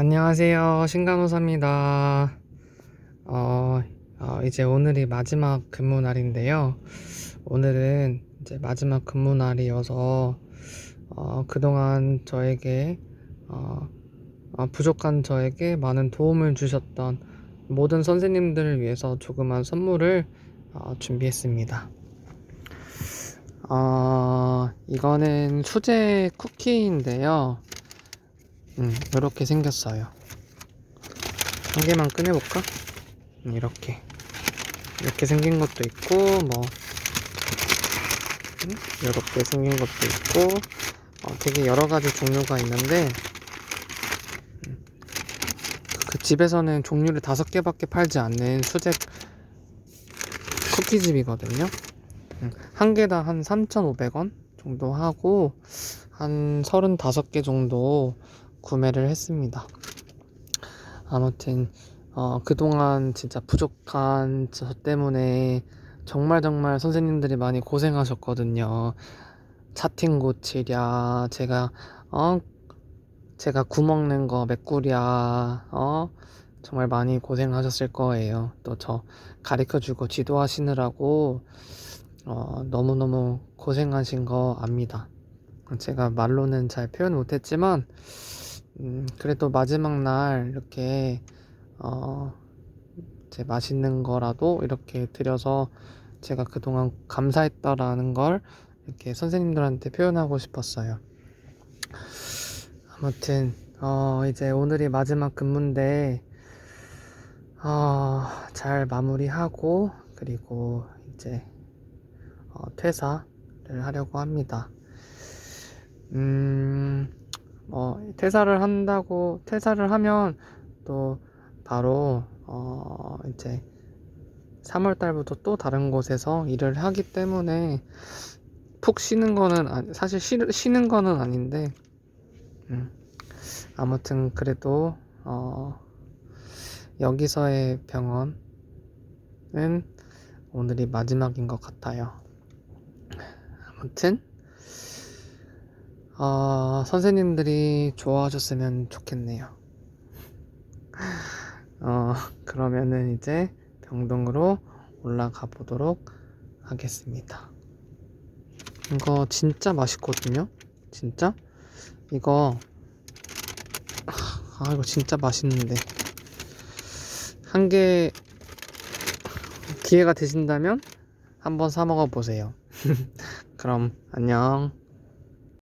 안녕하세요. 신간호사입니다. 어, 어, 이제 오늘이 마지막 근무 날인데요. 오늘은 이제 마지막 근무 날이어서 어, 그동안 저에게 어, 어, 부족한 저에게 많은 도움을 주셨던 모든 선생님들을 위해서 조그만 선물을 어, 준비했습니다. 어, 이거는 수제 쿠키인데요. 음, 이렇게 생겼어요. 한 개만 꺼내볼까? 음, 이렇게. 이렇게 생긴 것도 있고, 뭐, 음, 이렇게 생긴 것도 있고, 어, 되게 여러 가지 종류가 있는데, 음, 그 집에서는 종류를 다섯 개밖에 팔지 않는 수제 쿠키집이거든요. 음, 한 개당 한 3,500원 정도 하고, 한 35개 정도 구매를 했습니다. 아무튼 어, 그동안 진짜 부족한 저 때문에 정말 정말 선생님들이 많이 고생하셨거든요. 차팅 고치랴, 제가 어 제가 구멍 낸 거 메꾸랴, 어 정말 많이 고생하셨을 거예요. 또 저 가르쳐주고 지도하시느라고 어, 너무너무 고생하신 거 압니다. 제가 말로는 잘 표현 못했지만 음, 그래도 마지막 날 이렇게 어, 제 맛있는 거라도 이렇게 드려서 제가 그동안 감사했다라는 걸 이렇게 선생님들한테 표현하고 싶었어요. 아무튼 어, 이제 오늘이 마지막 근무인데 어, 잘 마무리하고 그리고 이제 어, 퇴사를 하려고 합니다. 음, 어, 퇴사를 한다고, 퇴사를 하면 또 바로, 어, 이제 3월 달부터 또 다른 곳에서 일을 하기 때문에 푹 쉬는 거는, 사실 쉬, 쉬는 거는 아닌데, 음, 아무튼 그래도, 어, 여기서의 병원은 오늘이 마지막인 것 같아요. 아무튼, 어, 선생님들이 좋아하셨으면 좋겠네요. 어, 그러면은 이제 병동으로 올라가 보도록 하겠습니다. 이거 진짜 맛있거든요? 진짜? 이거, 아, 이거 진짜 맛있는데. 한 개, 기회가 되신다면 한번 사 먹어 보세요. 그럼, 안녕.